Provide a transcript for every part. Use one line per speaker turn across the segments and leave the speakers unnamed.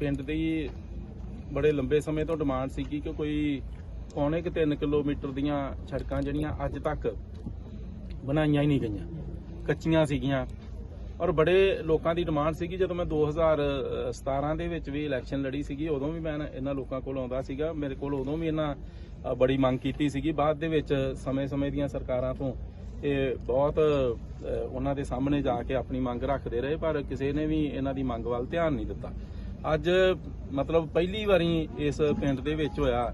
ਪਿੰਡ ਦੀ ਬੜੇ ਲੰਬੇ ਸਮੇਂ ਤੋਂ ਡਿਮਾਂਡ ਸੀਗੀ ਕਿ ਕੋਈ ਪੌਣੇ ਕਿ 3 ਕਿਲੋਮੀਟਰ ਦੀਆਂ ਸੜਕਾਂ ਜਿਹੜੀਆਂ ਅੱਜ ਤੱਕ ਬਣਾਈਆਂ ਹੀ ਨਹੀਂ ਗਈਆਂ, ਕੱਚੀਆਂ ਸੀਗੀਆਂ। ਔਰ ਬੜੇ ਲੋਕਾਂ ਦੀ ਡਿਮਾਂਡ ਸੀਗੀ, ਜਦੋਂ ਮੈਂ 2017 ਦੇ ਵਿੱਚ ਵੀ ਇਲੈਕਸ਼ਨ ਲੜੀ ਸੀਗੀ, ਉਦੋਂ ਵੀ ਮੈਂ ਇਹਨਾਂ ਲੋਕਾਂ ਕੋਲ ਆਉਂਦਾ ਸੀਗਾ, ਮੇਰੇ ਕੋਲ ਉਦੋਂ ਵੀ ਇਹਨਾਂ ਬੜੀ ਮੰਗ ਕੀਤੀ ਸੀਗੀ। ਬਾਅਦ ਦੇ ਵਿੱਚ ਸਮੇਂ-ਸਮੇਂ ਦੀਆਂ ਸਰਕਾਰਾਂ ਤੋਂ ਇਹ ਬਹੁਤ ਉਹਨਾਂ ਦੇ ਸਾਹਮਣੇ ਜਾ ਕੇ ਆਪਣੀ ਮੰਗ ਰੱਖਦੇ ਰਹੇ, ਪਰ ਕਿਸੇ ਨੇ ਵੀ ਇਹਨਾਂ ਦੀ ਮੰਗ ਵੱਲ ਧਿਆਨ ਨਹੀਂ ਦਿੱਤਾ। ਅੱਜ ਮਤਲਬ ਪਹਿਲੀ ਵਾਰੀ ਇਸ ਪਿੰਡ ਦੇ ਵਿੱਚ ਹੋਇਆ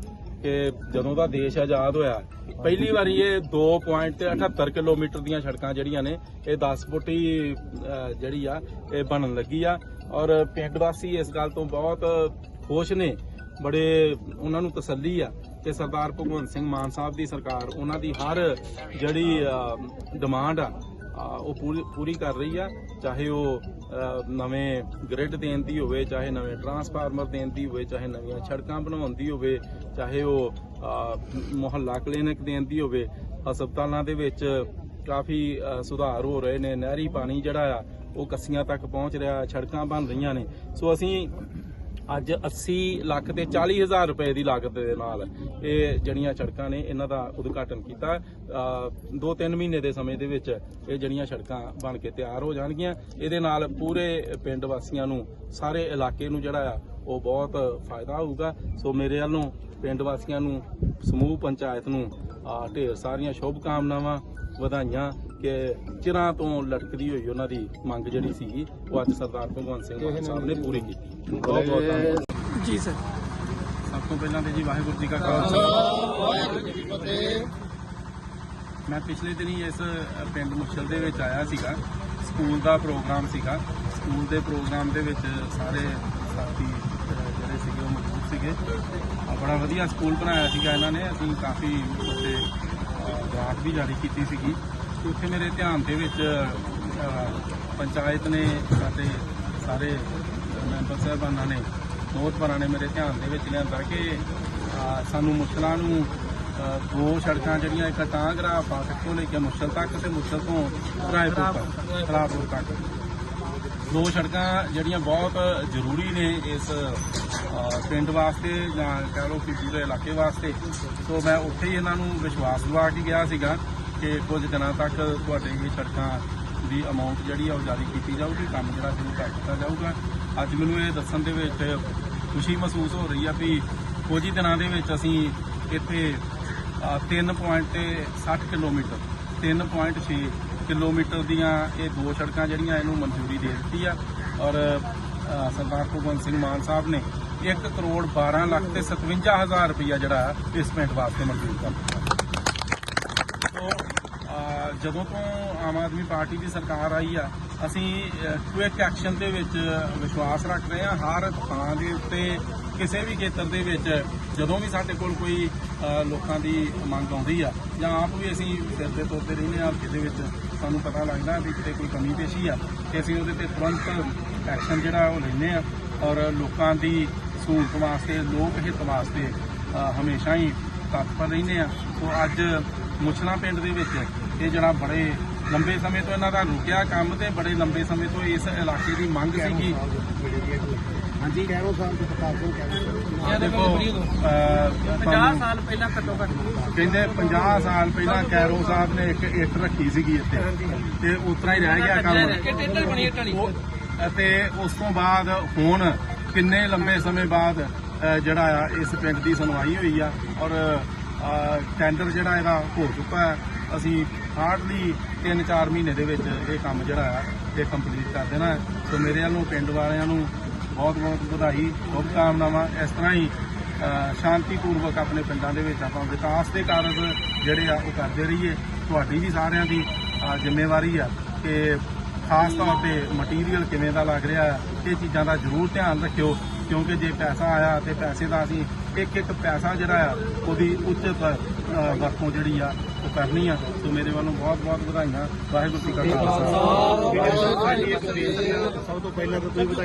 ਕਿ ਜਦੋਂ ਦਾ ਦੇਸ਼ ਆਜ਼ਾਦ ਹੋਇਆ ਪਹਿਲੀ ਵਾਰੀ ਇਹ 2.78 ਕਿਲੋਮੀਟਰ ਦੀਆਂ ਸੜਕਾਂ ਜਿਹੜੀਆਂ ਨੇ ਇਹ 10 ਫੁੱਟ ਹੀ ਜਿਹੜੀ ਆ ਇਹ ਬਣਨ ਲੱਗੀ ਆ। ਔਰ ਪਿੰਡ ਵਾਸੀ ਇਸ ਗੱਲ ਤੋਂ ਬਹੁਤ ਖੁਸ਼ ਨੇ ਬੜੇ ਉਹਨਾਂ ਨੂੰ ਤਸੱਲੀ ਆ ਕਿ ਸਰਦਾਰ ਭਗਵੰਤ ਸਿੰਘ ਮਾਨ ਸਾਹਿਬ ਦੀ ਸਰਕਾਰ ਉਹਨਾਂ ਦੀ ਹਰ ਜਿਹੜੀ ਡਿਮਾਂਡ ਆ, ਉਹ ਪੂਰੀ ਪੂਰੀ ਕਰ ਰਹੀ ਆ, ਚਾਹੇ ਉਹ ਨਵੇਂ ਗ੍ਰਿਡ ਦੇਣ ਦੀ ਹੋਵੇ, ਚਾਹੇ ਨਵੇਂ ਟਰਾਂਸਫਾਰਮਰ ਦੇਣ ਦੀ ਹੋਵੇ, ਚਾਹੇ ਨਵੀਆਂ ਸੜਕਾਂ ਬਣਾਉਣ ਦੀ ਹੋਵੇ, ਚਾਹੇ ਉਹ ਮੁਹੱਲਾ ਕਲੀਨਿਕ ਦੇਣ ਦੀ ਹੋਵੇ, ਹਸਪਤਾਲਾਂ ਦੇ ਵਿੱਚ ਕਾਫੀ ਸੁਧਾਰ ਹੋ ਰਹੇ ਨੇ। ਨਹਿਰੀ ਪਾਣੀ ਜਿਹੜਾ ਆ, ਉਹ ਕੱਸੀਆਂ ਤੱਕ ਪਹੁੰਚ ਰਿਹਾ, ਸੜਕਾਂ ਬਣ ਰਹੀਆਂ ਨੇ। ਸੋ ਅਸੀਂ ਅੱਜ 80 ਲੱਖ ਤੇ 40 ਹਜ਼ਾਰ ਰੁਪਏ ਦੀ ਲਾਗਤ ਦੇ ਨਾਲ ਇਹ ਜਿਹੜੀਆਂ ਸੜਕਾਂ ਨੇ ਇਹਨਾਂ ਦਾ ਉਦਘਾਟਨ ਕੀਤਾ। ਅ, ਦੋ ਤਿੰਨ ਮਹੀਨੇ ਦੇ ਸਮੇਂ ਦੇ ਵਿੱਚ ਇਹ ਜਿਹੜੀਆਂ ਸੜਕਾਂ ਬਣ ਕੇ ਤਿਆਰ ਹੋ ਜਾਣਗੀਆਂ। ਇਹਦੇ ਨਾਲ ਪੂਰੇ ਪਿੰਡ ਵਾਸੀਆਂ ਨੂੰ ਸਾਰੇ ਇਲਾਕੇ ਨੂੰ ਜਿਹੜਾ ਆ ਉਹ ਬਹੁਤ ਫਾਇਦਾ ਹੋਊਗਾ। ਸੋ ਮੇਰੇ ਵੱਲੋਂ ਪਿੰਡ ਵਾਸੀਆਂ ਨੂੰ ਸਮੂਹ ਪੰਚਾਇਤ ਨੂੰ ਢੇਰ ਸਾਰੀਆਂ ਸ਼ੁਭ ਕਾਮਨਾਵਾਂ ਵਧਾਈਆਂ। ਕਿ ਚਿਰਾਂ ਤੋਂ ਲਟਕਦੀ ਹੋਈ ਉਹਨਾਂ ਦੀ ਮੰਗ ਜਿਹੜੀ ਸੀਗੀ ਉਹ ਅੱਜ ਸਰਦਾਰ ਭਗਵੰਤ ਸਿੰਘ ਮਾਨ ਸਾਹਿਬ ਨੇ ਪੂਰੀ ਕੀਤੀ। ਬਹੁਤ ਬਹੁਤ ਧੰਨਵਾਦ।
ਜੀ ਸਰ।
ਸਭ ਤੋਂ ਪਹਿਲਾਂ ਤੇ ਜੀ ਵਾਹਿਗੁਰੂ ਜੀ ਕਾ ਖਾਲਸਾ
ਵਾਹਿਗੁਰੂ ਜੀ ਕੀ ਫਤਿਹ।
ਮੈਂ ਪਿਛਲੇ ਦਿਨੀ ਇਸ ਪਿੰਡ ਮੁਛਲ ਦੇ ਵਿੱਚ ਆਇਆ ਸੀਗਾ। ਸਕੂਲ ਦਾ ਪ੍ਰੋਗਰਾਮ ਸੀਗਾ। ਸਕੂਲ ਦੇ ਪ੍ਰੋਗਰਾਮ ਦੇ ਵਿੱਚ ਸਾਰੇ ਸਾਥੀ ਜਿਹੜੇ ਸੀਗੇ ਉਹ ਮੌਜੂਦ ਸੀਗੇ। ਬੜਾ ਵਧੀਆ ਸਕੂਲ ਬਣਾਇਆ ਸੀਗਾ ਇਹਨਾਂ ਨੇ। ਅਸੀਂ ਕਾਫੀ ਅ, ਗ੍ਰਾਂਟ ਵੀ ਜਾਰੀ ਕੀਤੀ ਸੀਗੀ। ਉੱਥੇ ਮੇਰੇ ਧਿਆਨ ਦੇ ਵਿੱਚ ਪੰਚਾਇਤ ਨੇ ਸਾਡੇ ਸਾਰੇ ਮੈਂਬਰ ਸਾਹਿਬਾਨਾਂ ਨੇ ਮੋਹਤਬਰਾਂ ਨੇ ਮੇਰੇ ਧਿਆਨ ਦੇ ਵਿੱਚ ਲਿਆਂਦਾ ਕਿ ਸਾਨੂੰ ਮੁਸ਼ਕਲਾਂ ਨੂੰ ਦੋ ਸੜਕਾਂ ਜਿਹੜੀਆਂ ਇੱਕ ਟਾਂਗਰਾ ਫਾਟਕ ਤੋਂ ਲੈ ਕੇ ਮੁਸ਼ਲ ਤੱਕ ਤੇ ਮੁਸ਼ਲ ਤੋਂ ਰਾਏਪੁਰ ਤੱਕ ਰਾਏਪੁਰ ਤੱਕ। ਦੋ ਸੜਕਾਂ ਜਿਹੜੀਆਂ ਬਹੁਤ ਜ਼ਰੂਰੀ ਨੇ ਇਸ ਪਿੰਡ ਵਾਸਤੇ ਜਾਂ ਕਹਿ ਲਓ ਕਿ ਪੂਰੇ ਇਲਾਕੇ ਵਾਸਤੇ। ਸੋ ਮੈਂ ਉੱਥੇ ਹੀ ਇਹਨਾਂ ਨੂੰ ਵਿਸ਼ਵਾਸ ਦਿਵਾ ਕੇ ਗਿਆ ਸੀਗਾ। ਕਿ ਕੁਝ ਦਿਨਾਂ ਤੱਕ ਤੁਹਾਡੇ ਇਹ ਸੜਕਾਂ ਦੀ ਅਮਾਉਂਟ ਜਿਹੜੀ ਆ ਉਹ ਜਾਰੀ ਕੀਤੀ ਜਾਊਗੀ ਕੰਮ ਜਿਹੜਾ ਸ਼ੁਰੂ ਕਰ ਦਿੱਤਾ ਜਾਊਗਾ। ਅੱਜ ਮੈਨੂੰ ਇਹ ਦੱਸਣ ਦੇ ਵਿੱਚ ਖੁਸ਼ੀ ਮਹਿਸੂਸ ਹੋ ਰਹੀ ਆ ਵੀ ਕੁਝ ਹੀ ਦਿਨਾਂ ਦੇ ਵਿੱਚ ਅਸੀਂ ਇੱਥੇ ਅ, 3.60 ਕਿਲੋਮੀਟਰ 3.6 ਕਿਲੋਮੀਟਰ ਦੀਆਂ ਇਹ ਦੋ ਸੜਕਾਂ ਜਿਹੜੀਆਂ ਇਹਨੂੰ ਮਨਜ਼ੂਰੀ ਦੇ ਦਿੱਤੀ ਆ। ਔਰ ਸਰਦਾਰ ਭਗਵੰਤ ਸਿੰਘ ਮਾਨ ਸਾਹਿਬ ਨੇ 1 ਕਰੋੜ 12 ਲੱਖ ਤੇ 57 ਹਜ਼ਾਰ ਰੁਪਈਆ ਜਿਹੜਾ ਇਸ ਪਿੰਡ ਵਾਸਤੇ ਮਨਜ਼ੂਰ ਕਰ ਦਿੱਤਾ। ਸੋ ਜਦੋਂ ਤੋਂ ਆਮ ਆਦਮੀ ਪਾਰਟੀ ਦੀ ਸਰਕਾਰ ਆਈ ਆ, ਅਸੀਂ ਕੁਇਕ ਐਕਸ਼ਨ ਦੇ ਵਿੱਚ ਵਿਸ਼ਵਾਸ ਰੱਖ ਰਹੇ ਹਾਂ। ਹਰ ਥਾਂ ਦੇ ਉੱਤੇ, ਕਿਸੇ ਵੀ ਖੇਤਰ ਦੇ ਵਿੱਚ, ਜਦੋਂ ਵੀ ਸਾਡੇ ਕੋਲ ਕੋਈ ਲੋਕਾਂ ਦੀ ਮੰਗ ਆਉਂਦੀ ਆ, ਜਾਂ ਆਪ ਵੀ ਅਸੀਂ ਫਿਰਦੇ ਤੁਰਦੇ ਰਹਿੰਦੇ ਆ ਜਿਹਦੇ ਵਿੱਚ ਸਾਨੂੰ ਪਤਾ ਲੱਗਦਾ ਵੀ ਕਿਤੇ ਕੋਈ ਕਮੀ ਪੇਸ਼ੀ ਆ, ਤੇ ਅਸੀਂ ਉਹਦੇ ਤੇ ਤੁਰੰਤ ਐਕਸ਼ਨ ਜਿਹੜਾ ਉਹ ਲੈਂਦੇ ਆ ਔਰ ਲੋਕਾਂ ਦੀ ਸਹੂਲਤ ਵਾਸਤੇ, ਲੋਕ ਹਿੱਤ ਵਾਸਤੇ ਹਮੇਸ਼ਾ ਹੀ ਤਤਪਰ ਰਹਿੰਦੇ ਆ। ਸੋ ਅੱਜ ਮੁਛਲਾ ਪਿੰਡ ਦੇ ਵਿੱਚ ਇਹ ਜਿਹੜਾ ਬੜੇ ਲੰਬੇ ਸਮੇਂ ਤੋਂ ਇਹਨਾਂ ਦਾ ਰੁਕਿਆ ਕੰਮ ਤੇ ਬੜੇ ਲੰਬੇ ਸਮੇਂ ਤੋਂ ਇਸ ਇਲਾਕੇ ਦੀ ਮੰਗ ਸੀਗੀ। ਹਾਂਜੀ
ਕੈਰੋ ਸਾਹਿਬ ਦੇ ਪ੍ਰਤਾਪ ਸਿੰਘ ਕੈਰੋ
ਇਹ ਦੇਖੋ
50 ਸਾਲ ਪਹਿਲਾਂ ਘੱਟੋ ਘੱਟ।
ਕਹਿੰਦੇ 50 ਸਾਲ ਪਹਿਲਾਂ ਕੈਰੋ ਸਾਹਿਬ ਨੇ ਇੱਕ ਇੱਟ ਰੱਖੀ ਸੀਗੀ ਇੱਥੇ। ਤੇ ਉਤਰਾ ਹੀ ਰਹਿ ਗਿਆ ਕੰਮ। ਅਤੇ ਉਸ ਤੋਂ ਬਾਅਦ ਹੁਣ ਕਿੰਨੇ ਲੰਬੇ ਸਮੇਂ ਬਾਅਦ ਜਿਹੜਾ ਆ, ਇਸ ਪਿੰਡ ਦੀ ਸੁਣਵਾਈ ਹੋਈ ਆ ਔਰ ਟੈਂਡਰ ਜਿਹੜਾ ਇਹਦਾ ਹੋ ਚੁੱਕਾ ਹੈ, ਅਸੀਂ ਹਾਰਡਲੀ 3-4 ਮਹੀਨੇ ਦੇ ਵਿੱਚ ਇਹ ਕੰਮ ਜਿਹੜਾ ਆ, ਇਹ ਕੰਪਲੀਟ ਕਰ ਦੇਣਾ ਸੋ ਮੇਰੇ ਵੱਲੋਂ ਪਿੰਡ ਵਾਲਿਆਂ ਨੂੰ ਬਹੁਤ ਬਹੁਤ ਵਧਾਈ ਸ਼ੁਭ ਕਾਮਨਾਵਾਂ ਇਸ ਤਰ੍ਹਾਂ ਹੀ ਸ਼ਾਂਤੀਪੂਰਵਕ ਆਪਣੇ ਪਿੰਡਾਂ ਦੇ ਵਿੱਚ ਆਪਾਂ ਵਿਕਾਸ ਦੇ ਕਾਰਜ ਜਿਹੜੇ ਆ, ਉਹ ਕਰਦੇ ਰਹੀਏ। ਤੁਹਾਡੀ ਵੀ ਸਾਰਿਆਂ ਦੀ ਜ਼ਿੰਮੇਵਾਰੀ ਆ ਕਿ ਖਾਸ ਤੌਰ ਤੇ ਮਟੀਰੀਅਲ ਕਿਵੇਂ ਦਾ ਲੱਗ ਰਿਹਾ ਇਹ ਚੀਜ਼ਾਂ ਦਾ ਜ਼ਰੂਰ ਧਿਆਨ ਰੱਖਿਓ। ਕਿਉਂਕਿ ਜੇ ਪੈਸਾ ਆਇਆ ਤੇ ਪੈਸੇ ਦਾ ਅਸੀਂ ਇੱਕ ਇੱਕ ਪੈਸਾ ਜਿਹੜਾ ਆ ਉਹਦੀ ਉਚਿਤ ਅ, ਵਰਤੋਂ ਜਿਹੜੀ ਆ ਉਹ ਕਰਨੀ ਆ। ਸੋ ਮੇਰੇ ਵੱਲੋਂ ਬਹੁਤ ਬਹੁਤ ਵਧਾਈਆਂ। ਵਾਹਿਗੁਰੂ ਜੀ ਕਾ ਖਾਲਸਾ।
ਸਭ ਤੋਂ ਪਹਿਲਾਂ ਤਾਂ ਤੁਸੀਂ